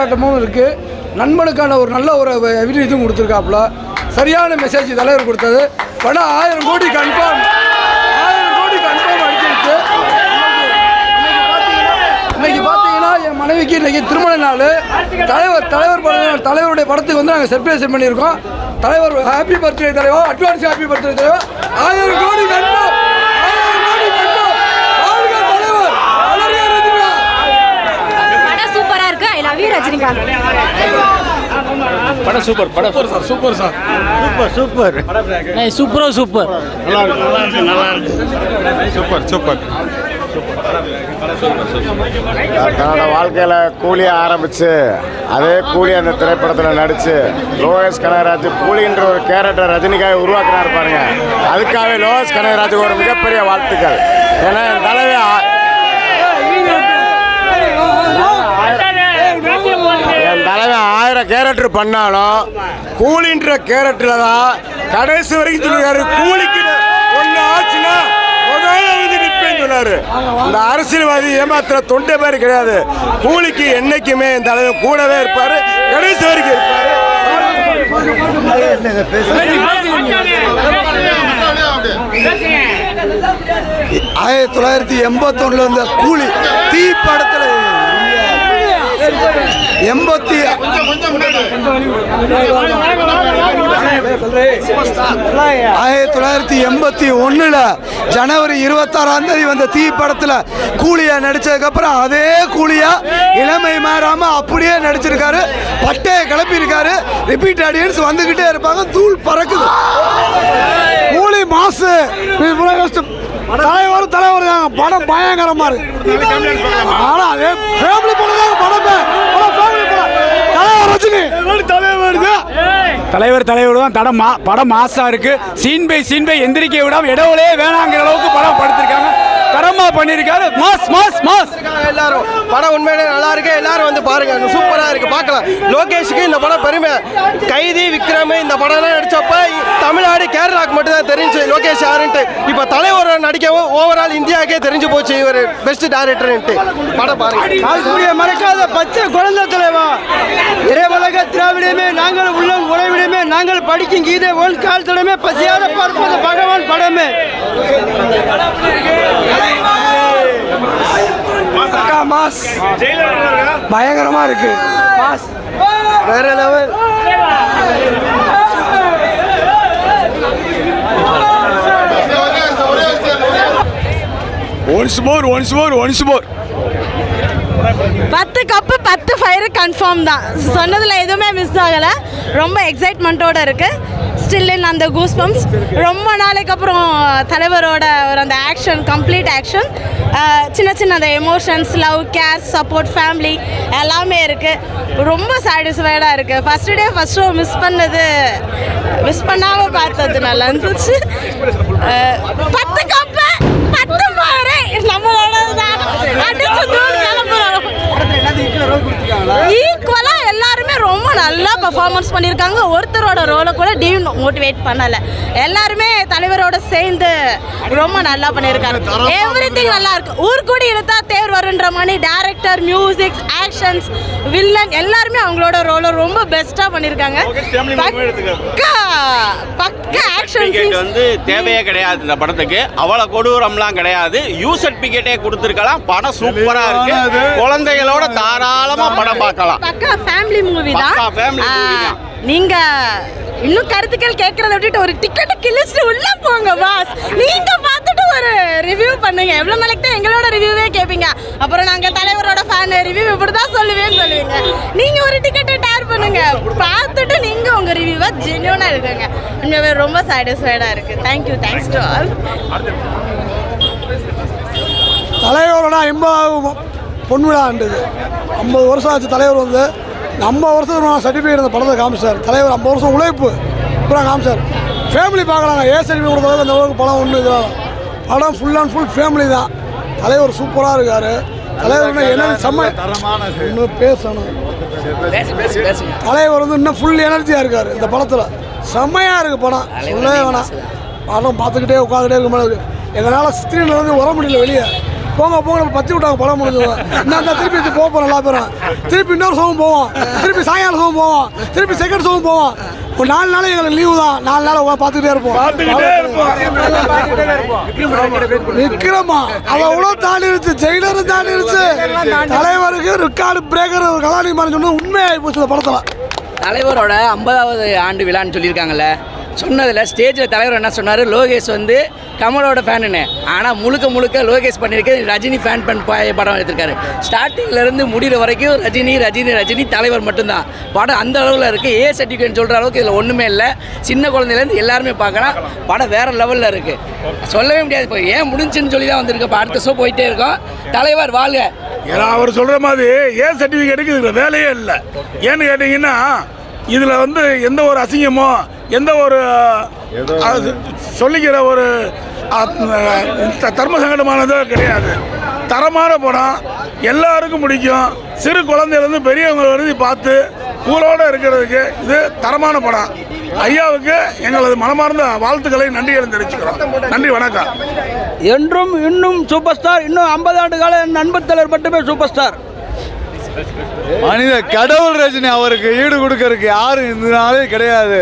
போராட்டமும் இருக்குது நண்பனுக்கான ஒரு நல்ல ஒரு எவிரி இதுவும் கொடுத்துருக்காப்புல. சரியான மெசேஜ் தலைவர் கொடுத்தது. படம் ஆயிரம் கோடி கன்ஃபார்ம் ஆயிரம் கோடி கன்ஃபார்ம் அடிச்சிருக்கு இன்னைக்கு பார்த்தீங்கன்னா என் மனைவிக்கு இன்னைக்கு திருமண நாள். தலைவர் தலைவர் படம் தலைவருடைய படத்துக்கு வந்து நாங்கள் செலிப்ரேஷன் பண்ணியிருக்கோம். தலைவர் ஹாப்பி பர்த்டே தலைவர் அட்வான்ஸ் ஹாப்பி பர்த்டே தலைவர். ஆயிரம் கோடி கன்ஃபார்ம் ஆயிரம் கோடி கன்ஃபார்ம் வாழ்க தலைவர் வளர்க ரஜினிகா படம் சூப்பரா இருக்கு ஐ லவ் யூ ரஜினிகாந்த் படம் சூப்பர் படம். Super sir super sir. Super super. சூப்பரோ super. Super super. தன்னோட வாழ்க்கையில் கூலியை ஆரம்பித்து அதே கூலி அந்த திரைப்படத்தில் நடித்து லோகேஷ் கனகராஜ் கூலின்ற ஒரு கேரக்டர் ரஜினிக்காக உருவாக்குனாரு பாருங்க. அதுக்காகவே லோகேஷ் கனகராஜுக்கு ஒரு மிகப்பெரிய வாழ்த்துக்கள். ஏன்னா என் தலைவி ஆ- என் தலைவன் ஆயிரம் கேரக்டர் பண்ணாலும் கூலின்ற கேரக்டரில் தான் கடைசி வரைக்கும் சொல்லுறாரு கூலிக்கு ஒன்று ஆச்சுன்னா வந்து நிற்பேன்னு சொன்னாரு. இந்த அரசியல்வாதி ஏமாத்துற தொண்டை பேர் கிடையாது. கூலிக்கு என்னைக்குமே இந்த தலைவன் கூடவே இருப்பாரு. கடைசி வரைக்கும் இருப்பாரு. ஆயிரத்தி தொள்ளாயிரத்தி எண்பத்தொன்னுல இருந்த கூலி தீ படத்தில் எண்பத்தி ஆயிரத்தி தொள்ளாயிரத்தி எண்பத்தி ஒன்றில் ஜனவரி இருபத்தாறாம் தேதி வந்த தீ படத்தில் கூலியா நடிச்சதுக்கப்புறம் அதே கூலியா இளமை மாறாமல் அப்படியே நடிச்சிருக்காரு. பட்டையை கிளப்பியிருக்காரு. ரிப்பீட் ஆடியன்ஸ் வந்துக்கிட்டே இருப்பாங்க. தூள் பறக்குது. கூலி மாசு. தலைவர் தலைவர் படம் பயங்கரமா இருக்கு. ஆனா அதே ஃபேமிலி படம். படமே தலைவர் ரஜினி. தலைவர் தான் தலைவர் தலைவர் தான் தடம் மா படம் மாசா இருக்கு. சீன் பை சீன் பை எந்திரிக்க விடாம இடவுலே வேணாங்கிற அளவுக்கு படம் படுத்திருக்காங்க. தரமா பண்ணியிருக்காரு. Mass mass mass. எல்லாரும். படம் உண்மையிலே நல்லா இருக்கு. எல்லாரும் வந்து பாருங்க. சூப்பரா இருக்கு. பார்க்கலாம். லோகேஷுக்கு இந்த படம் பெருமை. கைதி விக்ரம் இந்த படம்லாம் நடிச்சப்ப தமிழ்நாடு கேரளாக்கு மட்டும் தான் தெரிஞ்சு லோகேஷ் யாருன்ட்டு. இப்போ தலைவர் நடிக்கவும் ஓவரால் இந்தியாவுக்கே தெரிஞ்சு போச்சு இவர். பெஸ்ட் டேரக்டர்ன்ட்டு படம் பாருங்க. மறக்காத பச்சை குழந்தை தலைவா. இறைவலக திராவிடமே நாங்கள் உள்ள உறைவிடமே நாங்கள் படிக்கும் கீதை ஒன் காலத்திடமே பசியாத பார்ப்பது பகவான் படமே. மாஸ். பயங்கரமா இருக்கு. மாஸ். வேற level. Once more once more once more பத்து கப்பு பத்து ஃபயரு கன்ஃபார்ம் தான். சொன்னதில் எதுவுமே மிஸ் ஆகலை. ரொம்ப எக்ஸைட்மெண்ட்டோட இருக்குது ஸ்டில் இன் அந்த கூஸ் பம்ப்ஸ் ரொம்ப நாளைக்கு அப்புறம் தலைவரோட ஒரு அந்த ஆக்ஷன் கம்ப்ளீட் ஆக்ஷன் சின்ன சின்ன அந்த emotions love care support family எல்லாமே இருக்குது ரொம்ப சாட்டிஸ்ஃபைடாக இருக்குது first day first show miss பண்ணது மிஸ் பண்ணாமல் பார்த்தது நல்லா இருந்துச்சு. பத்து கப்பு பத்து மாதிரி நம்ம தான் அடிச்சு தூள் கிளம்புறோம் ஈக்குவலா எல்லாருமே ரொம்ப நல்லா பெர்ஃபார்மன்ஸ் பண்ணியிருக்காங்க. ஒருத்தரோட ரோலை கூட டீம் மோட்டிவேட் பண்ணல. எல்லாருமே தலைவரோட சேர்ந்து ரொம்ப நல்லா பண்ணியிருக்காங்க. எவ்ரி திங் நல்லா இருக்கு. ஊர்கூடி இழுத்தா தேர் வருன்ற மாதிரி டேரக்டர் மியூசிக் ஆக்ஷன்ஸ் வில்லன் எல்லாருமே அவங்களோட ரோலை ரொம்ப பெஸ்ட்டாக பண்ணியிருக்காங்க. பக்கா பக்கா ஆக்ஷன் வந்து தேவையே கிடையாது இந்த படத்துக்கு. அவ்வளவு கொடூரம்லாம் கிடையாது. யூ சர்டிபிகேட்டே கொடுத்துருக்கலாம். படம் சூப்பரா இருக்கு. குழந்தைகளோட தாராளமா படம் பார்க்கலாம். பக்கா ஃபேமிலி மூவி தான். family movie தான். நீங்க இன்னும் கருத்துக்கள் கேட்கறத விட்டுட்டு ஒரு டிக்கெட் கிழிச்சிட்டு உள்ள போங்க பாஸ் நீங்க பார்த்துட்டு ஒரு ரிவ்யூ பண்ணுங்க. எவ்வளவு நாளைக்கு தான் எங்களோட ரிவ்யூவே கேட்பீங்க அப்புறம் நாங்க தலைவரோட ஃபேன் ரிவ்யூ இப்படி தான் சொல்லுவேன்னு சொல்லுவீங்க. நீங்க ஒரு டிக்கெட்டை டேர் பண்ணுங்க. பார்த்துட்டு நீங்க உங்க ரிவ்யூவை ஜென்யூனா இருக்குங்க உண்மையாவே ரொம்ப சாட்டிஸ்ஃபைடா இருக்கு. தேங்க்யூ தேங்க்ஸ் டு ஆல் தலைவரோட ஐம்பதாவது பொன்விழா ஆண்டுது. ஐம்பது வருஷம் ஆச்சு தலைவர் வந்து. ஐம்பது வருஷத்துக்கு சர்டிஃபிகேட் இந்த படத்தை காமிச்சார். தலைவர் ஐம்பது வருஷம் உழைப்பு. பூரா காமிச்சார். ஃபேமிலி பார்க்கலாங்க ஏ சர்டிஃபிகேட் கொடுத்த அந்த அளவுக்கு படம் ஒன்று இதெல்லாம் படம் ஃபுல் அண்ட் ஃபுல் ஃபேமிலி தான். தலைவர் சூப்பராக இருக்கார். தலைவர் இன்னும் எனர்ஜி செம்ம இன்னும் பேசணும். தலைவர் வந்து இன்னும் ஃபுல் எனர்ஜியாக இருக்கார். இந்த படத்தில். செம்மையாக இருக்குது படம். சொல்லவே வேணாம். படம் பார்த்துக்கிட்டே உட்காந்துட்டே இருக்க. மாதிரி எங்களால் ஸ்க்ரீனில் வந்து வர முடியல வெளியே. போங்க போங்க நம்ம பத்தி விட்டாங்க படம் முடிஞ்சது. நான் தான் திருப்பி போக போகிறோம் எல்லா பேரும். திருப்பி இன்னொரு ஷோவும் போவோம். திருப்பி சாயங்காலம் ஷோவும் போவோம். திருப்பி செகண்ட் ஷோவும் போவோம். ஒரு நாலு நாள் எங்களுக்கு லீவு தான். நாலு நாள் பார்த்துக்கிட்டே இருப்போம். விக்ரமா அதை அவ்வளோ தாண்டிருச்சு? ஜெயிலரும் தாண்டிருச்சு. தலைவருக்கு ரிக்கார்டு பிரேக்கர் கலாநிதி மாதிரி சொன்னது உண்மையாகி போச்சு இந்த படத்தில். தலைவரோட ஐம்பதாவது ஆண்டு விழான்னு சொல்லியிருக்காங்கல்ல. சொன்னதில் ஸ்டேஜில் தலைவர் என்ன சொன்னார்? லோகேஷ் வந்து கமலோட ஃபேனுன்னு ஆனால் முழுக்க முழுக்க லோகேஷ் பண்ணியிருக்கு ரஜினி ஃபேன் பண் படம் எடுத்திருக்காரு. ஸ்டார்டிங்லேருந்து முடிகிற வரைக்கும் ரஜினி ரஜினி ரஜினி தலைவர் மட்டும்தான். படம் அந்த அளவில் இருக்குது ஏ சர்டிஃபிகேட் சொல்கிற அளவுக்கு இதில் ஒன்றுமே இல்லை. சின்ன குழந்தையிலேருந்து எல்லாருமே பார்க்கலாம். படம் வேறு லெவலில் இருக்குது சொல்லவே முடியாது. இப்போ ஏன் முடிஞ்சுன்னு சொல்லி தான் வந்திருக்கு. இப்போ அடுத்த ஷோ போயிட்டே இருக்கோம். தலைவர் வாழ்க. ஏன்னா அவர் சொல்கிற மாதிரி ஏ சர்டிஃபிகேட்டுக்கு இதில் வேலையே இல்லை. ஏன்னு கேட்டிங்கன்னா இதுல வந்து எந்த ஒரு அசிங்கமோ எந்த ஒரு அது சொல்லிக்கிற ஒரு தர்ம சங்கடமானதோ கிடையாது. தரமான படம் எல்லாருக்கும் பிடிக்கும். சிறு குழந்தையிலேருந்து பெரியவங்க வரைக்கும் பார்த்து ஊரோடு இருக்கிறதுக்கு இது தரமான படம். ஐயாவுக்கு எங்களது மனமார்ந்த வாழ்த்துக்களை நன்றிகளை தெரிவிச்சுக்கிறோம். நன்றி வணக்கம். என்றும் இன்னும் சூப்பர் ஸ்டார் இன்னும் ஐம்பது ஆண்டு கால என் நண்பர் தலைவர் மட்டுமே சூப்பர் ஸ்டார் மனித கடவுள் ரஜினி அவருக்கு ஈடு கொடுக்கறதுக்கு யாரும் இந்த நாளே கிடையாது.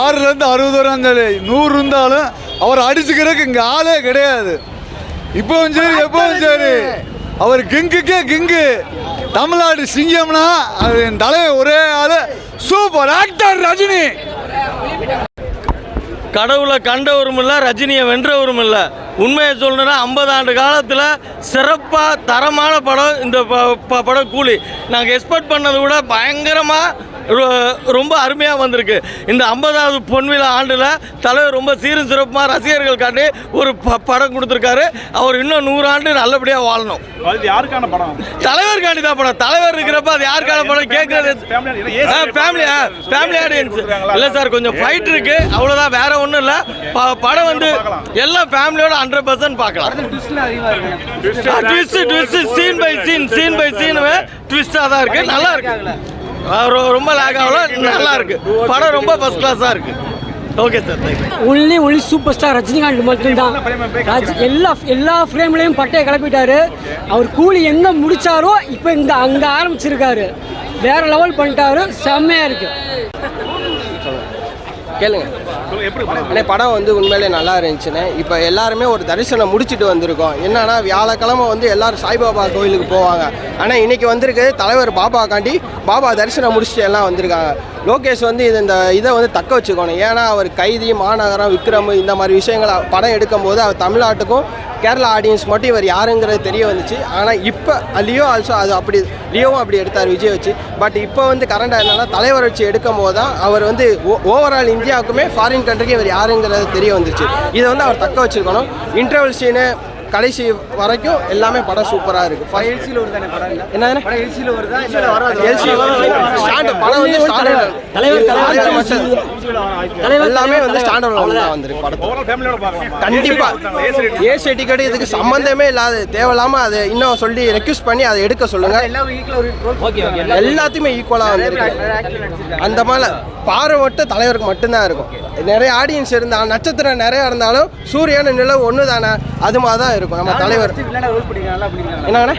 ஆறுலேருந்து அறுபது வரை இருந்தாலும் நூறு இருந்தாலும் அவர் அடிச்சுக்கிறதுக்கு இங்கே ஆளே கிடையாது. இப்போவும் சரி எப்பவும் சரி. அவர் கிங்குக்கே கிங்கு. தமிழ்நாடு சிங்கம்னா அது என் தலைவர் ஒரே ஆளு. Super actor Rajini. கடவுளை கண்டவரும் இல்லை ரஜினியை வென்றவரும் இல்லை உண்மையை சொல்லணும்னா ஐம்பது ஆண்டு காலத்தில் சிறப்பாக தரமான படம் இந்த ப- ப- படம் கூலி. நாங்கள் எக்ஸ்பெக்ட் பண்ணதை விட பயங்கரமாக ரொம்ப அருமையாக வந்திருக்கு. இந்த ஐம்பதாவது பொன்விழா ஆண்டில் தலைவர் ரொம்ப சீரும் சிறப்பாக ரசிகர்கள் காட்டி ஒரு படம் கொடுத்துருக்காரு. அவர் இன்னும் நூறு ஆண்டு நல்லபடியாக வாழணும் யாருக்கான படம்? தலைவர் காண்டி தான் படம். தலைவர் இருக்கிறப்ப அது யாருக்கான படம்? கேட்கறது ஃபேமிலி ஃபேமிலி ஆடியன்ஸ் இல்லை சார் கொஞ்சம் ஃபைட் இருக்கு. அவ்வளோதான் வேற ஒன்றும் இல்லை. படம் வந்து எல்லாம் ஃபேமிலியோட ஹண்ட்ரட் பர்சன்ட் பார்க்கலாம். Twist twist scene by scene scene by scene ட்விஸ்டாக தான் இருக்கு. நல்லா இருக்கு. ரொம்ப லேக் ஆகலாம் நல்லா இருக்கு. படம் ரொம்ப ஃபர்ஸ்ட் கிளாஸாக இருக்கு. Okay sir only only super star Rajinikanth மட்டும்தான். ரஜ் எல்லா எல்லா ஃப்ரேம்லையும் பட்டையை கிளப்பிட்டாரு. அவர் கூலி எங்கே முடிச்சாரோ இப்போ இந்த அங்கே ஆரம்பிச்சிருக்காரு. வேற லெவல் பண்ணிட்டாரு. செம்மையா இருக்கு. கேளுங்க. அண்ணே படம் வந்து உண்மையிலே நல்லா இருந்துச்சுண்ணே. இப்போ எல்லாருமே ஒரு தரிசனம் முடிச்சுட்டு வந்திருக்கோம். என்னன்னா வியாழக்கிழமை வந்து எல்லாரும் சாய்பாபா கோயிலுக்கு போவாங்க. ஆனால் இன்னைக்கு வந்திருக்கு தலைவர் பாபா காண்டி பாபா தரிசனம் முடிச்சுட்டு எல்லாம் வந்திருக்காங்க. லோகேஷ் வந்து இது இந்த இதை வந்து தக்க வச்சுக்கணும். ஏன்னா அவர் கைதி மாநகரம் விக்ரம் இந்த மாதிரி விஷயங்களை படம் எடுக்கும்போது அவர் தமிழ்நாட்டுக்கும் கேரளா ஆடியன்ஸ் மட்டும் இவர் யாருங்கிறது தெரிய வந்துச்சு. ஆனால் இப்போ லியோ ஆல்சோ அது அப்படி லியோவும் அப்படி எடுத்தார் விஜய் வச்சு. பட் இப்போ வந்து கரண்டாக என்னன்னா தலைவர் வச்சு எடுக்கும் போது தான் அவர் வந்து ஓவரால் இந்தியாவுக்குமே ஃபாரின் கண்ட்ரிக்கு இவர் யாருங்கிறது தெரிய வந்துச்சு இதை வந்து அவர் தக்க வச்சுருக்கணும். இன்டர்வல் சீனு கடைசி வரைக்கும் எல்லாமே படம் சூப்பராக இருக்கு. எல்சியில் வருது படம் என்ன எல்சியில் வருதா? எல்சி ஸ்டாண்ட் படம் வந்து ஸ்டாண்டர்ட் எல்லாமே வந்து ஸ்டாண்டர்ட் தான் வந்திருக்கு படத்தில். கண்டிப்பா. ஏசி டிக்கெட் இதுக்கு சம்பந்தமே இல்லாத தேவையில்லாம அதை இன்னும் சொல்லி ரெக்யூஸ்ட் பண்ணி அதை எடுக்க சொல்லுங்க. எல்லாத்தையுமே ஈக்குவலா வந்திருக்கு. அந்த மாதிரி பார்வை மட்டும் தலைவருக்கு மட்டும்தான் இருக்கும். நிறைய ஆடியன்ஸ் இருந்தா நட்சத்திரம் நிறைய இருந்தாலும் சூரியன் நிலவு ஒன்று தானே அது மாதிரி தான் இருக்கும். நம்ம தலைவர். என்னங்கண்ணே?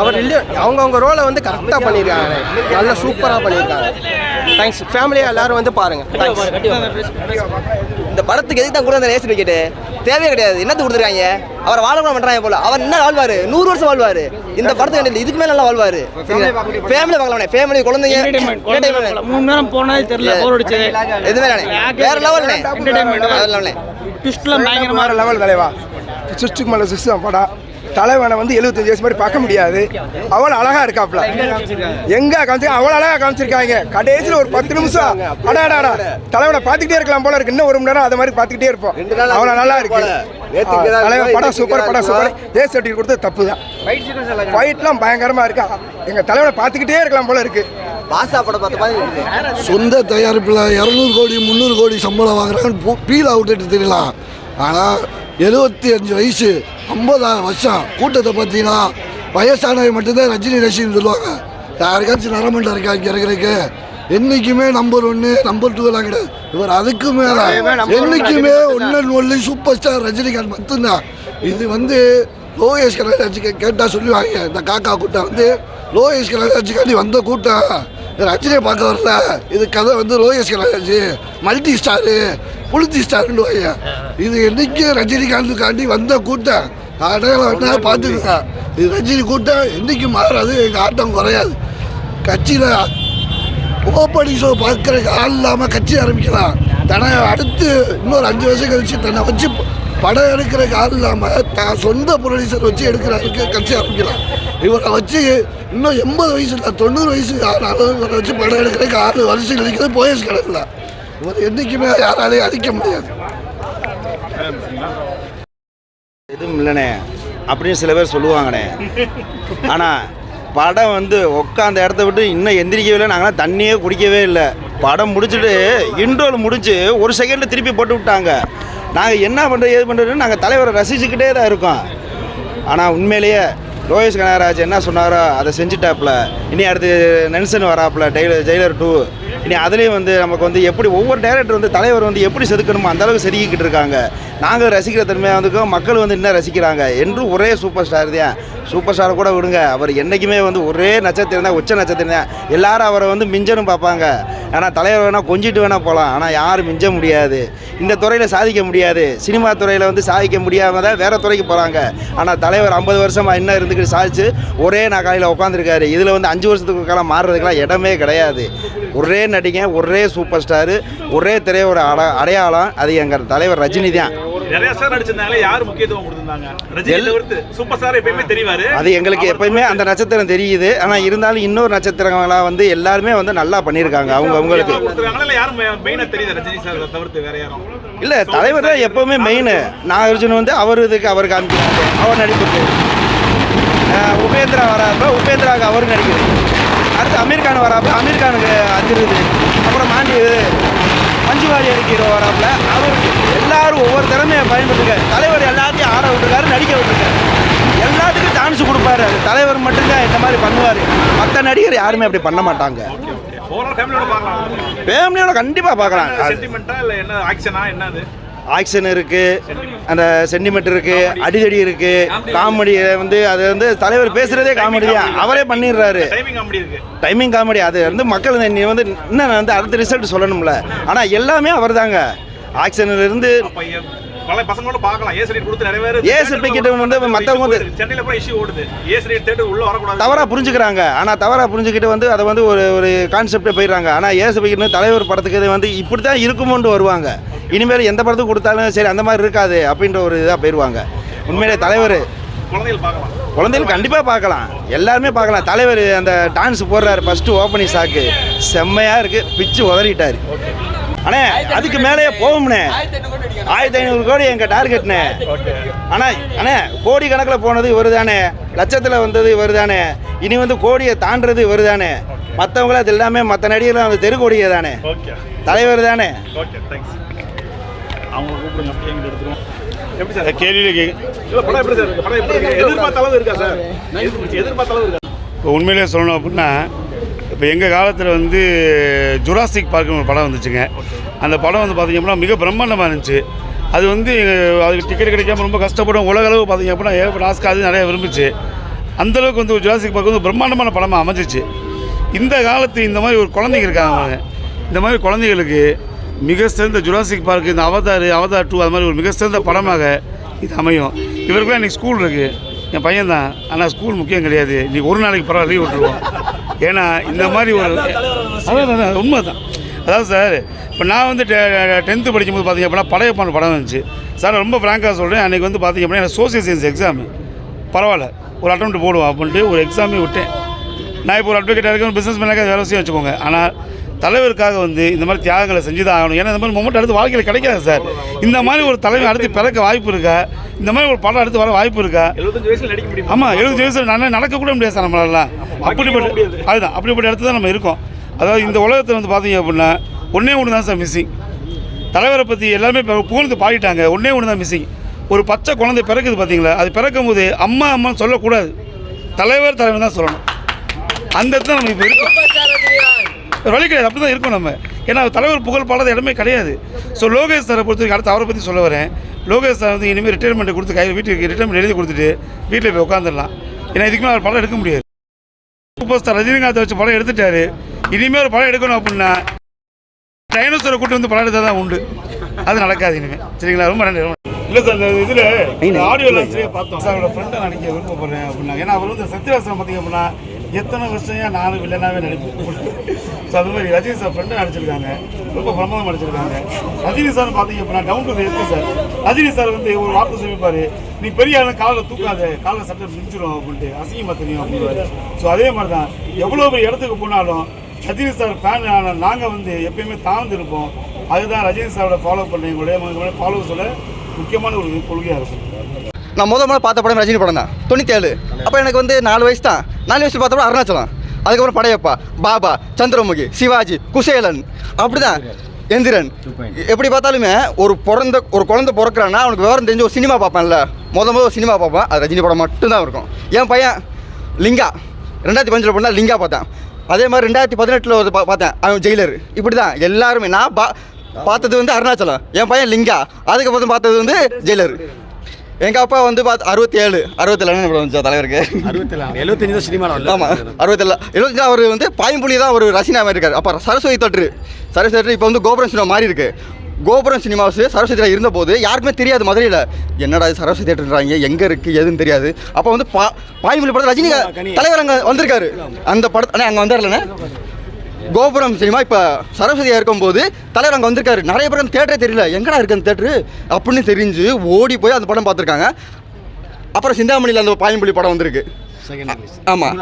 அவர் இல்லை அவங்கவுங்க ரோலை வந்து கரெக்டாக பண்ணியிருக்காங்க நல்லா சூப்பராக பண்ணியிருக்காங்க தேங்க்ஸ் ஃபேமிலியாக எல்லாரும் வந்து பாருங்க. இந்த படத்துக்கு எதுக்கு தான் கூட அந்த ரேஸ் டிக்கெட்டு தேவையே கிடையாது. என்னத்து கொடுத்துருக்காங்க? அவரை வாழ பண்ணுறாங்க போல. அவர் என்ன வாழ்வாரு? நூறு வருஷம் வாழ்வாரு. இந்த படத்துக்கு என்ன இதுக்கு மேல நல்லா வாழ்வாரு. ஃபேமிலி பார்க்கலாம் ஃபேமிலி குழந்தைங்க. மூணு நேரம் போனதே தெரியல போர் அடிச்சது. எதுவுமே வேற லெவல்ண்ணே வேற ட்விஸ்ட்லாம் வேறு லெவல் தலைவா. சிஸ்டுக்கு மேலே சிஸ்டம் படம் தலைவனை வந்து எழுபத்தஞ்சு வயசு மாதிரி பார்க்க முடியாது. அவ்வளோ அழகா இருக்காப்ல. எங்க காமிச்சு அவ்வளோ அழகா காமிச்சிருக்காங்க. கடைசியில் ஒரு பத்து நிமிஷம். அடாடாடா தலைவனை பார்த்துக்கிட்டே இருக்கலாம் போல இருக்கு. இன்னும் ஒரு மணி நேரம் அது மாதிரி பார்த்துக்கிட்டே இருப்போம். அவ்வளோ நல்லா இருக்கு. தலைவன் படம் சூப்பர் படம் சூப்பர் ஏ சர்டிஃபிகேட் கொடுத்தது தப்பு தான். ஃபைட்லாம் பயங்கரமா இருக்கா? எங்க தலைவனை பார்த்துக்கிட்டே இருக்கலாம் போல இருக்கு. பாசா படம் பார்த்த மாதிரி சொந்த தயாரிப்பில் இரநூறு கோடி முந்நூறு கோடி சம்பளம் வாங்குறாங்கன்னு ஃபீல் அவுட்டு தெரியலாம். ஆனால் எழுபத்தி அஞ்சு வயசு ஐம்பதாயிரம் வருஷம். கூட்டத்தை பார்த்தீங்கன்னா வயசானவங்க மட்டும்தான் ரஜினி ரசிகன் சொல்லுவாங்க. யாருக்காச்சும் நரமண்டா இருக்கா இங்கே இருக்கிறதுக்கு? என்னைக்குமே நம்பர் ஒன்று நம்பர் டூ எல்லாம் கிடையாது. இவர் அதுக்கு மேலே. என்னைக்குமே ஒன்று ஒன்லி சூப்பர் ஸ்டார் ரஜினிகாந்த் மட்டும்தான். இது வந்து லோகேஷ் கனகராஜுக்கு கேட்டால் சொல்லுவாங்க. இந்த காக்கா கூட்டம் வந்து லோகேஷ் கனகராஜுக்காண்டி வந்த கூட்டம். ரஜினியை பார்க்க வரல. இது கதை வந்து லோகேஷ் கனகராஜ் மல்டி ஸ்டாரு புளுத்தி ஸ்டாருன்னு வாங்க இது என்றைக்கும் ரஜினிகாந்துக்காண்டி வந்த கூட்டம். அடையாளம் வேணா பார்த்துக்கலாம் இது ரஜினி கூட்டம் என்றைக்கும் மாறாது எங்கள் ஆட்டம் குறையாது. கட்சியில் ஓப்பனிங் ஷோ பார்க்குற ஆள் இல்லாமல் கட்சி ஆரம்பிக்கலாம். தன்னை அடுத்து இன்னொரு அஞ்சு வருஷம் கழிச்சு தன்னை வச்சு படம் எடுக்கிற ஆள் இல்லாமல் தான் சொந்த ப்ரொடியூசர் வச்சு எடுக்கிறாருக்கு கட்சி ஆரம்பிக்கலாம் இவரை வச்சு இன்னும் எண்பது வயசு இல்லை தொண்ணூறு வயசு ஆனாலும் இவரை வச்சு படம் எடுக்கிறதுக்கு ஆறு வருஷம் கிடைக்கிறது போயஸ் கிடக்கல. இவர் என்றைக்குமே யாராலையும் அழிக்க முடியாது. எதுவும் இல்லைண்ணே. அப்படின்னு சில பேர் சொல்லுவாங்கண்ணே. ஆனால் படம் வந்து உட்காந்த இடத்த விட்டு இன்னும் எந்திரிக்கவே இல்லை நாங்களாம் தண்ணியே குடிக்கவே இல்லை. படம் முடிச்சுட்டு இன்ட்ரோல் முடிச்சு ஒரு செகண்டில் திருப்பி போட்டு விட்டாங்க. நாங்கள் என்ன பண்ணுறது ஏது பண்ணுறதுன்னு நாங்கள் தலைவரை ரசிச்சுக்கிட்டே தான் இருக்கோம். ஆனால் உண்மையிலேயே லோகேஷ் கனகராஜ் என்ன சொன்னாரோ அதை செஞ்சுட்டாப்புல. இனி அடுத்து நென்சன் வராப்புல டெய்லர் ஜெயிலர் டூ இனி அதுலேயும் வந்து நமக்கு வந்து எப்படி ஒவ்வொரு டேரக்டர் வந்து தலைவர் வந்து எப்படி செதுக்கணுமோ அந்த அளவுக்கு செதுக்கிக்கிட்டு இருக்காங்க. நாங்கள் ரசிக்கிற தன்மையாக வந்துக்கோ மக்கள் வந்து இன்னும் ரசிக்கிறாங்க. என்றும் ஒரே சூப்பர் ஸ்டார் தான். சூப்பர் ஸ்டாரை கூட விடுங்க. அவர் என்றைக்குமே வந்து ஒரே நட்சத்திரம் தான் உச்ச நட்சத்திரம் தான். எல்லாரும் அவரை வந்து மிஞ்சனும் பார்ப்பாங்க. ஆனால் தலைவர் வேணால் கொஞ்சிட்டு வேணால் போகலாம் ஆனால் யாரும் மிஞ்ச முடியாது. இந்த துறையில் சாதிக்க முடியாது. சினிமா துறையில் வந்து சாதிக்க முடியாமல் தான் வேறு துறைக்கு போகிறாங்க ஆனால் தலைவர் ஐம்பது வருஷமாக இன்னும் இருந்துக்கிட்டு சாதிச்சு ஒரே நான் காலையில் உட்காந்துருக்காரு இதில் வந்து அஞ்சு வருஷத்துக்கு காலம் மாறுறதுக்கெல்லாம் இடமே கிடையாது. ஒரே நடிகை ஒரே சூப்பர் ஸ்டாரு ஒரே திரையோட அட அடையாளம் அது எங்கள் தலைவர் ரஜினி தான். நிறைய ஸ்டார் நடிச்சிருந்தாங்களே யார் முக்கியத்துவம் கொடுத்திருந்தாங்க? ரஜினி எல்- தவிர்த்து சூப்பர் ஸ்டார் எப்பயுமே தெரிவாரு. அது எங்களுக்கு எப்பயுமே அந்த நட்சத்திரம் தெரியுது. ஆனால் இருந்தாலும் இன்னொரு நட்சத்திரங்களாக வந்து எல்லாருமே வந்து நல்லா பண்ணியிருக்காங்க. அவங்க அவங்களுக்கு யாரும் மெயினா தெரியுது ரஜினி சார் தவிர்த்து வேற யாரும்? இல்லை தலைவர் தான் எப்போவுமே மெயின் நாகார்ஜுன் வந்து அவர் இதுக்கு அவர் காமிக்கிறாங்க அவர் நடிப்புக்கு அஹ் உபேந்திரா வராப்ப உபேந்திராவுக்கு அவர் நடிக்கிறது அடுத்து அமீர் கான் வராப்ப அமீர் கானுக்கு அதிருது. அப்புறம் மாண்டி மஞ்சு வாரியர் ஹீரோ வராப்புல அவர் எல்லாரும் ஒவ்வொரு திறமையை பயன்படுத்துங்க தலைவர் எல்லாத்தையும் ஆட விட்டுருக்காரு நடிக்க விட்டுருக்காரு. எல்லாத்துக்கும் சான்ஸ் கொடுப்பாரு. அது தலைவர் மட்டும்தான் இந்த மாதிரி பண்ணுவார். மற்ற நடிகர் யாருமே அப்படி பண்ண மாட்டாங்க. ஃபேமிலியோட கண்டிப்பாக பார்க்கலாம். அது சென்டிமெண்டா ஆக்ஷன் இருக்கு அந்த சென்டிமெண்ட் இருக்குது அடிதடி இருக்குது காமெடி வந்து அது வந்து தலைவர் பேசுகிறதே காமெடி தான். அவரே பண்ணிடுறாரு. டைமிங் காமெடி இருக்கு டைமிங் காமெடி அது வந்து மக்கள் நீ வந்து இன்னும் வந்து அடுத்த ரிசல்ட் சொல்லணும்ல. ஆனால் எல்லாமே அவர் தாங்க ஆக்ஷன்ல இருந்து பல பசங்களோட பார்க்கலாம் ஏ சர்டிஃபிகேட் கொடுத்து நிறைய பேர் A certificate வந்து மத்தவங்க வந்து- சென்னையில கூட இஷ்யூ ஓடுது ஏ சர்டிஃபிகேட் தேட்டு உள்ள வரக்கூடாது தவறாக புரிஞ்சுக்கிறாங்க. ஆனால் தவறாக புரிஞ்சுக்கிட்டு வந்து அதை வந்து ஒரு ஒரு கான்செப்டே போயிடுறாங்க. ஆனால் ஏசபிக்கிட்டு தலைவர் படத்துக்கு வந்து இப்படி தான் இருக்குமோன்ட்டு வருவாங்க. இனிமேல் எந்த படத்துக்கு கொடுத்தாலும் சரி அந்த மாதிரி இருக்காது அப்படின்ற ஒரு இதாக போயிடுவாங்க. உண்மையிலே தலைவர் குழந்தைகள் கண்டிப்பாக பார்க்கலாம். எல்லாருமே பார்க்கலாம். தலைவர் அந்த டான்ஸ் போடுறாரு ஃபஸ்ட்டு ஓப்பனிங் சாக்கு செம்மையாக இருக்குது பிச்சு உதறிட்டார். அண்ணே அதுக்கு மேலேயே போகும்ண்ணே. ஆயிரத்தி ஐநூறு கோடி எங்கள் டார்கெட்ண்ணே. ஆனால் அண்ணே கோடி கணக்கில் போனது இவர் தானே லட்சத்தில் வந்தது இவர் தானே இனி வந்து கோடியை தாண்டுறது இவர் தானே மற்றவங்கள அது எல்லாமே மற்ற நடிகர்லாம் வந்து தெருக்கோடியே தானே ஓகே தலைவர் தானே. ஓகே தேங்க்ஸ் அவங்க கூப்பிடுங்க. அப்படியே எங்கிட்ட எடுத்துருவோம். எப்படி சார்? கேள்வியில் கே இல்ல படம் எப்படி சார்? படம் எப்படி இருக்கு? எதிர்பார்த்த அளவு இருக்கா சார்? எதிர்- எதிர்பார்த்த அளவு இருக்கா? இப்போ உண்மையிலே சொல்லணும் அப்படின்னா இப்போ எங்கள் காலத்தில் வந்து ஜுராசிக் பார்க்குன்னு ஒரு படம் வந்துச்சுங்க. அந்த படம் வந்து பார்த்திங்க அப்படின்னா மிக பிரம்மாண்டமாக இருந்துச்சு. அது வந்து அதுக்கு டிக்கெட் கிடைக்காம ரொம்ப கஷ்டப்படும். உலக அளவு பார்த்திங்க அப்படின்னா ஏகப்பட்ட ஆஸ்கா அது நிறைய விரும்புச்சு. அந்தளவுக்கு வந்து ஜுராசிக் பார்க் வந்து பிரம்மாண்டமான படமாக அமைஞ்சிச்சு. இந்த காலத்து இந்த மாதிரி ஒரு குழந்தைங்க இருக்காங்க. இந்த மாதிரி குழந்தைகளுக்கு மிக சிறந்த ஜுராசிக் பார்க் இந்த அவதார் அவதார் டூ அது மாதிரி ஒரு மிக சிறந்த படமாக இது அமையும். இவருக்குலாம் இன்றைக்கி ஸ்கூல் இருக்குது என் பையன் தான் ஆனால் ஸ்கூல் முக்கியம் கிடையாது. இன்றைக்கி ஒரு நாளைக்கு பரவாயில்ல லீவ் விட்டுருவோம். ஏன்னா இந்த மாதிரி ஒரு அதான் உண்மை தான் அதாவது சார் இப்போ நான் வந்து டென்த்து படிக்கும்போது பார்த்தீங்க அப்படின்னா படையப்பான படம் இருந்துச்சு. சார் ரொம்ப ஃப்ராங்காக சொல்கிறேன் அன்றைக்கி வந்து பார்த்தீங்க அப்படின்னா எனக்கு சோசியல் சயின்ஸ் எக்ஸாமு பரவாயில்ல. ஒரு அட்டம் போடுவோம் அப்படின்ட்டு ஒரு எக்ஸாமே விட்டேன். நான் இப்போ ஒரு அட்வொகேட்டாக இருக்கேன் பிஸ்னஸ் மேனாக வேலை செய்ய வச்சுக்கோங்க. ஆனால் தலைவருக்காக வந்து இந்த மாதிரி தியாகங்களை செஞ்சு தான் ஆகணும். ஏன்னா இந்த மாதிரி மொமெண்ட் அடுத்து வாழ்க்கையில் கிடைக்காது சார். இந்த மாதிரி ஒரு தலைமை அடுத்து பிறக்க வாய்ப்பு இருக்கா? இந்த மாதிரி ஒரு படம் அடுத்து வர வாய்ப்பு இருக்கா? எழுபத்தஞ்சு வயசுல நடிக்க முடியுமா? ஆமாம் எழுபது வயசு நான் நடக்க கூட முடியாது சார் நம்மளால. அப்படிப்பட்ட அதுதான். அப்படிப்பட்ட இடத்துல தான் நம்ம இருக்கோம். அதாவது இந்த உலகத்தில் வந்து பார்த்தீங்க அப்படின்னா ஒன்றே ஒன்று தான் சார் மிஸ்ஸிங் தலைவரை பற்றி எல்லாருமே இப்போ புகழ்ந்து பாடிட்டாங்க. ஒன்றே ஒன்று தான் மிஸ்ஸிங் ஒரு பச்சை குழந்தை பிறக்குது பார்த்தீங்களா அது பிறக்கும் போது அம்மா அம்மான்னு சொல்லக்கூடாது. தலைவர் தலைவர் தான் சொல்லணும். அந்த இடத்துல நம்ம இப்போ இருக்கோம். வழி கிடையாது அப்படி தான் இருக்கும் நம்ம. ஏன்னா தலைவர் புகழ் பாடாத இடமே கிடையாது. ஸோ லோகேஷ் சாரை பொறுத்த வரைக்கும் அடுத்து அவரை பற்றி சொல்ல வரேன். லோகேஷ் சார் வந்து இனிமேல் ரிட்டைர்மெண்ட் கொடுத்து கை வீட்டுக்கு ரிட்டைர்மெண்ட் எழுதி கொடுத்துட்டு வீட்டில் போய் உட்காந்துடலாம் ஏன்னா இதுக்கு மேலே அவர் படம் எடுக்க முடியாது. சூப்பர் ஸ்டார் ரஜினிகாந்த் வச்சு படம் எடுத்துட்டாரு. இனிமேல் ஒரு படம் எடுக்கணும் அப்படின்னா டைனோசரை கூட்டு வந்து படம் எடுத்தால் தான் உண்டு. அது நடக்காது இனிமேல் சரிங்களா? ரொம்ப நன்றி ரொம்ப இல்லை சார் இந்த இதில் ஆடியோ லான்ச்லேயே பார்த்தோம். சார் அவரோட ஃப்ரெண்டை நடிக்க விருப்பப்படுறேன் அப்படின்னா ஏன்னா அவர் வந்து சத்யராசன் பார்த்தீங்க அப்படின்னா எத்தனை வருஷம் ஏன் நானும் வில்லனாவே நடிப்பேன் ஸோ அது மாதிரி ரஜினி சார் ஃப்ரெண்டு நடிச்சிருக்காங்க. ரொம்ப பிரமாதம் நடிச்சிருக்காங்க. ரஜினி சார் பார்த்தீங்க அப்படின்னா டவுன் டு இருக்கு சார் ரஜினி சார் வந்து ஒரு வார்த்தை சொல்லிப்பாரு நீ பெரிய ஆளும் காலில் தூக்காத காலில் சட்டை மிஞ்சிடும் அப்படின்ட்டு. அசிங்கமாக தெரியும் அப்படின்னு ஸோ அதே மாதிரி தான் எவ்வளோ பெரிய இடத்துக்கு போனாலும் ரஜினி சார் ஃபேன் ஆனால் நாங்கள் வந்து எப்பயுமே தாழ்ந்து இருப்போம். அதுதான் ரஜினி சாரோட ஃபாலோ பண்ண எங்களுடைய ஃபாலோவர்ஸோட முக்கியமான ஒரு கொள்கையாக இருக்கும். நான் முத முதல்ல பார்த்த படம் ரஜினி படம் தான் தொண்ணூற்றேழு அப்போ எனக்கு வந்து நாலு வயசு தான். நாலு வயசு பார்த்த படம் அருணாச்சலம். அதுக்கப்புறம் படையப்பா பாபா சந்திரமுகி சிவாஜி குசேலன். அப்படிதான். எந்திரன். எப்படி பார்த்தாலுமே ஒரு பிறந்த ஒரு குழந்தை பிறக்கிறான்னா அவனுக்கு விவரம் தெரிஞ்சு ஒரு சினிமா பார்ப்பேன்ல. முத முதல் ஒரு சினிமா பார்ப்பேன். அது ரஜினி படம் மட்டும்தான் இருக்கும். என் பையன் லிங்கா. ரெண்டாயிரத்தி பஞ்சில் பண்ணால் லிங்கா பார்த்தேன். அதே மாதிரி ரெண்டாயிரத்தி பதினெட்டில் ஒரு பார்த்தேன். அவன் ஜெயிலர். இப்படி தான் எல்லாருமே நான் பா பார்த்தது வந்து அருணாச்சலம். என் பையன் லிங்கா. அதுக்கப்புறம் பார்த்தது வந்து ஜெயிலர். எங்கள் அப்பா வந்து பார்த்து அறுபத்தி ஏழு அறுபத்தேழு வந்துச்சா தலைவருக்கு? அறுபத்தேழு எழுபத்தஞ்சு தான் சினிமாவில் ஆமாம் அறுபத்தேழு. எழுபத்தஞ்சு அவர் வந்து பாயம்புலி தான் ஒரு ரசிகனாக இருக்கார் அப்போ சரஸ்வதி தொற்று. சரஸ்வதி தொற்று இப்போ வந்து கோபுரம் சினிமா மாறி இருக்கு கோபுரம் சினிமாஸ் சரஸ்வதியில் இருந்தபோது யாருக்குமே தெரியாது மதுரையில். என்னடா சரஸ்வதி தேட்டர்ன்றாங்க எங்கே இருக்குது எதுன்னு தெரியாது. அப்போ வந்து பா பாயம்புலி படத்தில் ரஜினி தலைவர் அங்கே வந்திருக்காரு. அந்த படத்தை அங்கே வந்தார்லண்ணே. கோபுரம் சினிமா இப்போ சரஸ்வதியாக இருக்கும்போது தலைவர் அங்கே வந்திருக்காரு. நிறைய பேர் அந்த தேட்டரே தெரியல. எங்கடா இருக்கு அந்த தேட்டரு அப்படின்னு தெரிஞ்சு ஓடி போய் அந்த படம் பார்த்துருக்காங்க. அப்புறம் சிந்தாமணியில் அந்த பாயம்புலி படம் வந்திருக்கு. ஆமாம்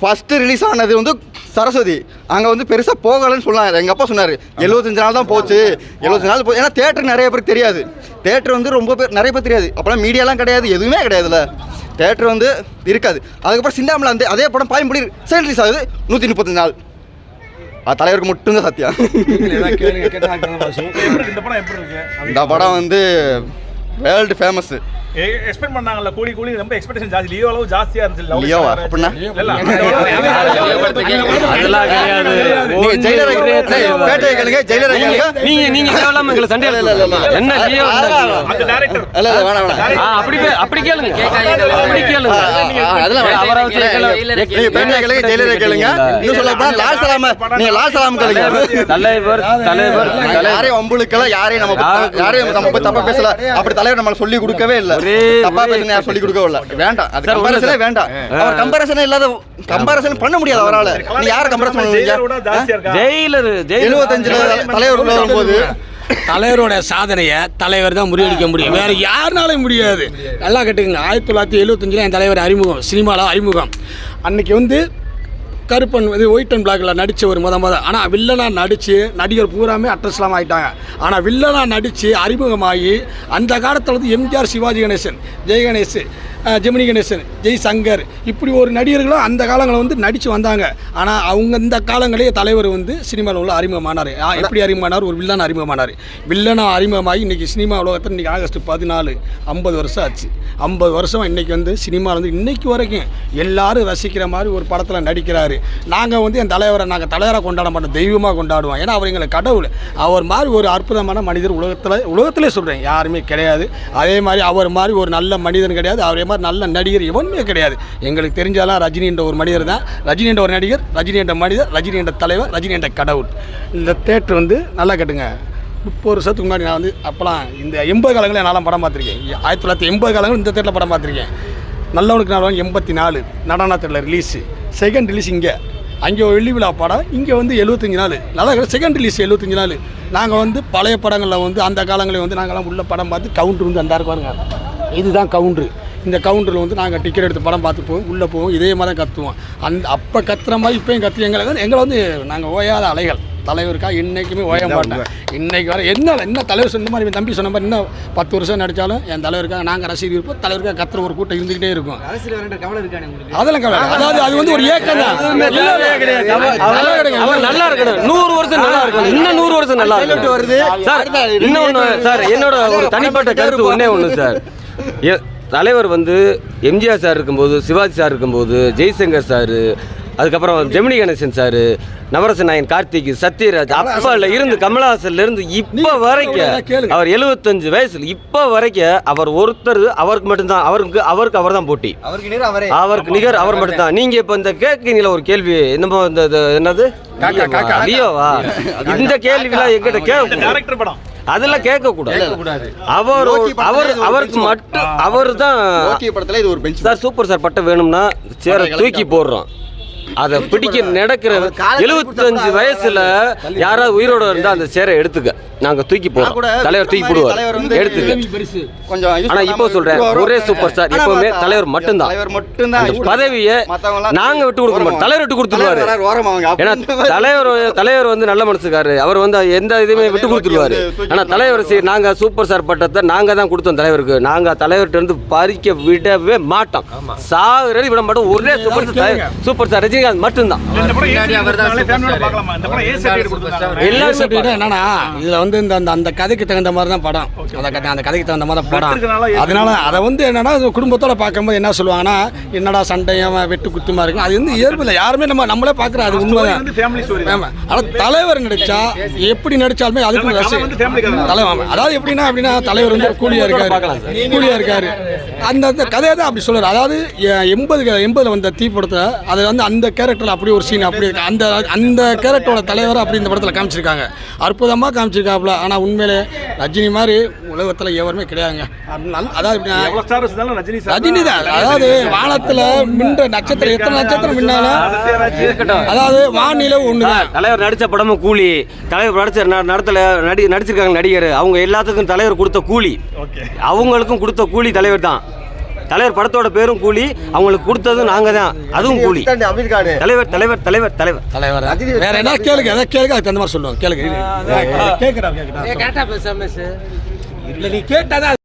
ஃபஸ்ட்டு ரிலீஸ் ஆனது வந்து சரஸ்வதி. அங்கே வந்து பெருசாக போகலைன்னு சொன்னாங்க எங்கள் அப்பா சொன்னார். எழுபத்தஞ்சு நாள் தான் போச்சு. எழுபத்தஞ்சு நாள் போ ஏன்னா தேட்டர் நிறைய பேருக்கு தெரியாது. தேட்டர் வந்து ரொம்ப பேர் நிறைய பேர் தெரியாது. அப்போலாம் மீடியாலாம் கிடையாது. எதுவுமே கிடையாதுல்ல. தேட்டர் வந்து இருக்காது. அதுக்கப்புறம் சிந்தாமணில் அந்த அதே படம் பாயம்புலி செகண்ட் ரிலீஸ் ஆகுது. நூற்றி முப்பத்தஞ்சு நாள். தலைவருக்கு மட்டும்தான் சத்தியம். இந்த படம் எப்படி இருக்கு? இந்த படம் வந்து வேர்ல்டு ஃபேமஸ் எக்ஸ்பெக்ட் பண்ணாங்கல்ல கூலி கூலி ரொம்ப எக்ஸ்பெக்டேஷன் ஜாஸ்தி லியோ அளவு ஜாஸ்தியா இருந்துச்சு லவ் லியோவா அப்படின்னா அதெல்லாம் கிடையாது நீங்க ஜெயிலரை பேட்டையை கேளுங்க ஜெயிலரை கேளுங்க நீங்க நீங்க தேவையில்லாம எங்களை சண்டை இல்ல, இல்ல, இல்ல, இல்ல. என்ன லியோ அந்த டைரக்டர் இல்ல இல்ல வேணாம் வேணாம் அப்படி அப்படி கேளுங்க அப்படி கேளுங்க அதெல்லாம். அவரை. நீங்க பேட்டையை கேளுங்க ஜெயிலரை கேளுங்க இன்னும் சொல்ல போனா லால் சலாம் நீங்க லால் சலாம் கேளுங்க தலைவர் தலைவர் யாரையும் வம்புழுக்கல யாரையும் நம்ம யாரையும் நம்ம தப்பா பேசல அப்படி தலைவர் நம்மளுக்கு சொல்லி கொடுக்கவே இல்ல ஒரே- தப்பா பேசுங்க யாரும் சொல்லி கொடுக்கவே இல்ல வேண்டாம். அது கம்பேரிசனே வேண்டாம். அவர் கம்பேரிசனே இல்லாத கம்பேரிசன் பண்ண முடியாது அவரால. நீ யாரை கம்பேரிசன் பண்ணுவீங்க ஜெயிலர் ஜெயிலர். எழுபத்தஞ்சுல தலைவர் உள்ள வரும்போது. தலைவரோட சாதனையை தலைவர் தான் முறியடிக்க முடியும். வேற யாருனாலும் முடியாது. நல்லா கேட்டுக்கங்க. ஆயிரத்தி தொள்ளாயிரத்தி எழுபத்தஞ்சில் என் தலைவர் அறிமுகம். சினிமாவில் அறிமுகம். அன்னைக்கு வந்து கருப்பன் இது ஒயிட் அண்ட் பிளாக்ல நடித்த ஒரு முத முத. ஆனால் வில்லனாக நடித்து நடிகர் பூராமே அட்ரஸ்லாம் ஆகிட்டாங்க ஆனால் வில்லனாக நடித்து அறிமுகமாகி அந்த காலத்தில் வந்து எம்ஜிஆர் சிவாஜி கணேசன் ஜெய் கணேஷ் ஜெமினி கணேசன் ஜெய் சங்கர் இப்படி ஒரு நடிகர்களும் அந்த காலங்களில் வந்து நடித்து வந்தாங்க. ஆனால் அவங்க இந்த காலங்களே தலைவர் வந்து சினிமாவில் உள்ள அறிமுகமானார். ஆ, எப்படி அறிமுகமானார்? ஒரு வில்லன் அறிமுகமானார். வில்லனாக அறிமுகமாகி இன்றைக்கி சினிமா உலகத்தில் இன்றைக்கி ஆகஸ்ட் பதினாலு ஐம்பது வருஷம் ஆச்சு. ஐம்பது வருஷம் இன்றைக்கி வந்து சினிமாவில் வந்து இன்னைக்கு வரைக்கும் எல்லாரும் ரசிக்கிற மாதிரி ஒரு படத்தில் நடிக்கிறாரு. நாங்கள் வந்து என் தலைவரை நாங்கள் தலைவரை கொண்டாட மாட்டோம் தெய்வமாக கொண்டாடுவோம். ஏன்னா அவர் எங்களை கடவுள். அவர் மாதிரி ஒரு அற்புதமான மனிதர் உலகத்தில் உலகத்திலே சொல்கிறேன் யாருமே கிடையாது. அதே மாதிரி அவர் மாதிரி ஒரு நல்ல மனிதன் கிடையாது. அவரே மாதிரி நல்ல நடிகர் எவனுமே கிடையாது. எங்களுக்கு தெரிஞ்சாலாம் ரஜினி என்ற ஒரு மனிதர் தான். ரஜினி என்ற ஒரு நடிகர் ரஜினி என்ற மனிதர் ரஜினி என்ற தலைவர் ரஜினி என்ற கடவுள். இந்த தேட்டர் வந்து நல்லா கட்டுங்க. முப்பது வருஷத்துக்கு முன்னாடி நான் வந்து அப்போலாம் இந்த எண்பது காலங்களில் என்னால் படம் பார்த்துருக்கேன். ஆயிரத்தி தொள்ளாயிரத்தி எண்பது காலங்கள் இந்த தேட்டரில் படம் பார்த்துருக்கேன். நல்லவனுக்கு நல்லவன் எண்பத்தி நாலு. நடனத்தில் ரிலீஸு செகண்ட் ரிலீஸ் இங்கே. அங்கே ஒரு வெள்ளி விழா படம். இங்கே வந்து எழுபத்தஞ்சி நாள். நல்லா செகண்ட் ரிலீஸ் எழுபத்தஞ்சி நாள். நாங்கள் வந்து பழைய படங்களில் வந்து அந்த காலங்களில் வந்து நாங்கள்லாம் உள்ள படம் பார்த்து கவுண்டர் வந்து அந்த பாருங்க. இதுதான் கவுண்டரு இந்த கவுண்டரில் வந்து நாங்கள் டிக்கெட் எடுத்து படம் பார்த்து போவோம். உள்ளே போவோம். இதே மாதிரி தான் கத்துவோம். அந்த அப்போ கத்துற மாதிரி இப்போயும் கத்து எங்களை வந்து எங்களை வந்து நாங்கள் ஓயாத அலைகள். தலைவருக்காக என்றைக்குமே ஓய மாட்டேன். இன்னைக்கு வர என்ன என்ன தலைவர் சொன்ன மாதிரி என் தம்பி சொன்ன மாதிரி இன்னும் பத்து வருஷம் நடித்தாலும் என் தலைவருக்காக நாங்கள் ரசிகர் இருப்போம் தலைவருக்காக கத்துற ஒரு கூட்டம் இருந்துக்கிட்டே இருக்கும். அதெல்லாம் கவலை இல்லை. அதாவது அது வந்து ஒரு ஏக்கம் தான். நல்லா இருக்கணும். நூறு வருஷம் நல்லா இருக்கணும். இன்னும் நூறு வருஷம் நல்லா இருக்கணும். வருது. சார் இன்னொன்று சார் என்னோட ஒரு தனிப்பட்ட கருத்து ஒன்றே ஒன்று சார். எ- தலைவர் வந்து எம்ஜிஆர் சார் இருக்கும்போது சிவாஜி சார் இருக்கும்போது ஜெய்சங்கர் சார் அதுக்கப்புறம் ஜெமினி கணேசன் சார் நவரச நாயன் கார்த்திக் சத்யராஜ் அப்பல இருந்து கமலஹாசன்ல இருந்து இப்போ வரைக்கும் அவர் எழுபத்தஞ்சு வயசுல இப்போ வரைக்கும் அவர் ஒருத்தர் அவருக்கு மட்டும்தான் அவருக்கு அவருக்கு அவர் தான் போட்டி. அவருக்கு நேரம் அவரே. அவருக்கு நிகர் அவர் மட்டும்தான். நீங்க இப்ப இந்த கேட்கீங்களா ஒரு கேள்வி என்னமோ இந்த இது என்னது? லியோவா? இந்த கேள்விலாம் எங்கிட்ட கேட்க அதெல்லாம் கேட்க கூடாது அவர் அவர் அவருக்கு. மட்டும் அவர் தான் ஓகே படத்துல இது ஒரு பெஞ்ச் சார் சூப்பர் சார் பட்டம் வேணும்னா சேரை தூக்கி போடுறோம். அதை பிடிக்க நடக்கிற எழுபத்தஞ்சு வயசுல யாராவது உயிரோட இருந்தா அந்த சேரை எடுத்துக்க. நாங்க தூக்கி போடுறோம். தலைவர் தூக்கி போடுவார். எடுத்துக்க. கொஞ்சம் ஆனா இப்போ சொல்றேன் ஒரே. சூப்பர் ஸ்டார் எப்பவுமே தலைவர் மட்டும்தான். பதவியை நாங்க விட்டு கொடுக்க மாட்டோம். தலைவர் விட்டு கொடுத்துருவாரு. ஏன்னா. தலைவர் தலைவர் வந்து நல்ல மனசுக்காரு அவர் வந்து எந்த இதுவுமே விட்டு கொடுத்துருவாரு. ஆனா தலைவர் சரி நாங்க சூப்பர் ஸ்டார் பட்டத்தை நாங்க தான் கொடுத்தோம் தலைவருக்கு. நாங்க தலைவர்கிட்ட இருந்து பறிக்க விடவே மாட்டோம். சாகுறது விட மாட்டோம் ஒரே super star super star Rajinikanth மட்டும்தான். சர்டிஃபிகேட் என்னன்னா இதுல வந்து இந்த அந்த அந்த கதைக்கு தகுந்த மாதிரி தான் படம் அந்த கதை அந்த கதைக்கு தகுந்த மாதிரி தான் படம் அதனால அதை வந்து என்னன்னா குடும்பத்தோட பார்க்கும்போது என்ன சொல்லுவாங்கன்னா என்னடா சண்டையும் வெட்டு குத்துமா இருக்கும். அது வந்து இயல்பு இல்லை. யாருமே நம்ம நம்மளே பார்க்குறோம் அது உண்மைதான். வந்து ஃபேமிலி ஸ்டோரி ஆமா. ஆனால் தலைவர் நடிச்சா எப்படி நடிச்சாலுமே அதுக்கு அவன் ரசி வந்து family கதை தான். தலைவர். அதாவது எப்படின்னா அப்படின்னா தலைவர் வந்து கூலியா இருக்காரு. கூலியா இருக்காரு. அந்த அந்த கதையை தான் அப்படி சொல்றாரு. அதாவது எண்பது எண்பதுல வந்த தீ படத்துல அது வந்து அந்த கேரக்டர்ல அப்படி ஒரு சீன் அப்படி இருக்கு. அந்த அந்த கேரக்டரோட தலைவரை அப்படி இந்த படத்துல காமிச்சிருக்காங்க. அற்புதமா காமிச்சிருக்காப்புல. ஆனா உண்மையிலே ரஜினி மாதிரி உலகத்துல எவருமே கிடையாதுங்க. அதாவது ரஜினி சார் ரஜினி தான். அதாவது வானத்துல மின்ற நட்சத்திரம் எத்தனை நட்சத்திரம் மின்னாலும் அதாவது வானிலை ஒண்ணுதான். தலைவர் நடித்த படமும் கூலி. தலைவர் நடிச்ச ந- நடத்தல நடி நடிச்சிருக்காங்க நடிகர். அவங்க எல்லாத்துக்கும் தலைவர் கொடுத்த கூலி. அவங்களுக்கும் கொடுத்த கூலி தலைவர் தான். தலைவர் படத்தோட பேரும் கூலி அவங்களுக்கு கொடுத்ததும் நாங்க தான். அதுவும் கூலி. அமீர் கான். தலைவர் தலைவர் தலைவர் தலைவர். தலைவர். வேற என்ன? கேளுங்க எதாவது கேளுங்க அதுக்கு தகுந்த மாதிரி சொல்லுவாங்க. கேளுங்க கேட்குறா கேட்குறா கரெக்டாக பேசாம இல்லை நீ கேட்டாதான்